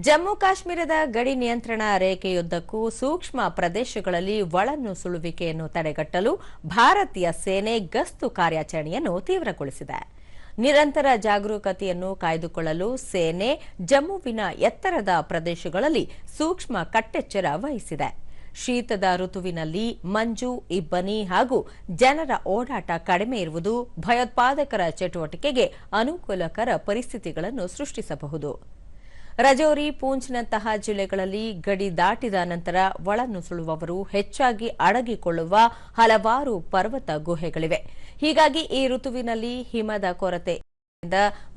ಜಮ್ಮು ಕಾಶ್ಮೀರದ ಗಡಿ ನಿಯಂತ್ರಣ ರೇಖೆಯುದ್ದಕ್ಕೂ ಸೂಕ್ಷ್ಮ ಪ್ರದೇಶಗಳಲ್ಲಿ ಒಳನುಸುಳುವಿಕೆಯನ್ನು ತಡೆಗಟ್ಟಲು ಭಾರತೀಯ ಸೇನೆ ಗಸ್ತು ಕಾರ್ಯಾಚರಣೆಯನ್ನು ತೀವ್ರಗೊಳಿಸಿದೆ. ನಿರಂತರ ಜಾಗರೂಕತೆಯನ್ನು ಕಾಯ್ದುಕೊಳ್ಳಲು ಸೇನೆ ಜಮ್ಮುವಿನ ಎತ್ತರದ ಪ್ರದೇಶಗಳಲ್ಲಿ ಸೂಕ್ಷ್ಮ ಕಟ್ಟೆಚ್ಚರ ವಹಿಸಿದೆ. ಶೀತದ ಋತುವಿನಲ್ಲಿ ಮಂಜು, ಇಬ್ಬನಿ ಹಾಗೂ ಜನರ ಓಡಾಟ ಕಡಿಮೆ ಇರುವುದು ಭಯೋತ್ಪಾದಕರ ಚಟುವಟಿಕೆಗೆ ಅನುಕೂಲಕರ ಪರಿಸ್ಥಿತಿಗಳನ್ನು ಸೃಷ್ಟಿಸಬಹುದು. ರಜೌರಿ, ಪೂಂಚ್ನಂತಹ ಜಿಲ್ಲೆಗಳಲ್ಲಿ ಗಡಿ ದಾಟಿದ ನಂತರ ಒಳನುಸುಳುವವರು ಹೆಚ್ಚಾಗಿ ಅಡಗಿಕೊಳ್ಳುವ ಹಲವಾರು ಪರ್ವತ ಗುಹೆಗಳಿವೆ. ಹೀಗಾಗಿ ಈ ಋತುವಿನಲ್ಲಿ ಹಿಮದ ಕೊರತೆ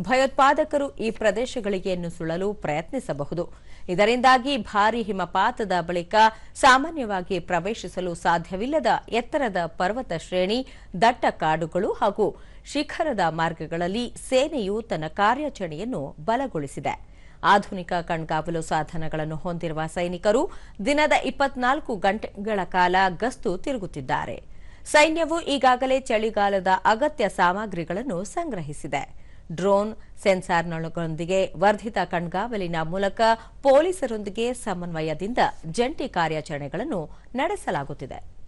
ಭಯೋತ್ಪಾದಕರು ಈ ಪ್ರದೇಶಗಳಿಗೆ ನುಸುಳಲು ಪ್ರಯತ್ನಿಸಬಹುದು. ಇದರಿಂದಾಗಿ ಭಾರೀ ಹಿಮಪಾತದ ಬಳಿಕ ಸಾಮಾನ್ಯವಾಗಿ ಪ್ರವೇಶಿಸಲು ಸಾಧ್ಯವಿಲ್ಲದ ಎತ್ತರದ ಪರ್ವತ ಶ್ರೇಣಿ, ದಟ್ಟ ಕಾಡುಗಳು ಹಾಗೂ ಶಿಖರದ ಮಾರ್ಗಗಳಲ್ಲಿ ಸೇನೆಯು ತನ್ನ ಕಾರ್ಯಾಚರಣೆಯನ್ನು ಬಲಗೊಳಿಸಿದೆ. ಆಧುನಿಕ ಕಣ್ಗಾವಲು ಸಾಧನಗಳನ್ನು ಹೊಂದಿರುವ ಸೈನಿಕರು ದಿನದ ಇಪ್ಪತ್ನಾಲ್ಕು ಗಂಟೆಗಳ ಕಾಲ ಗಸ್ತು ತಿರುಗುತ್ತಿದ್ದಾರೆ. ಸೈನ್ಯವು ಈಗಾಗಲೇ ಚಳಿಗಾಲದ ಅಗತ್ಯ ಸಾಮಗ್ರಿಗಳನ್ನು ಸಂಗ್ರಹಿಸಿದೆ. ಡ್ರೋನ್ ಸೆನ್ಸಾರ್ನೊಳಗೊಂದಿಗೆ ವರ್ಧಿತ ಕಣ್ಗಾವಲಿನ ಮೂಲಕ ಪೊಲೀಸರೊಂದಿಗೆ ಸಮನ್ವಯದಿಂದ ಜಂಟಿ ಕಾರ್ಯಾಚರಣೆಗಳನ್ನು ನಡೆಸಲಾಗುತ್ತಿದೆ.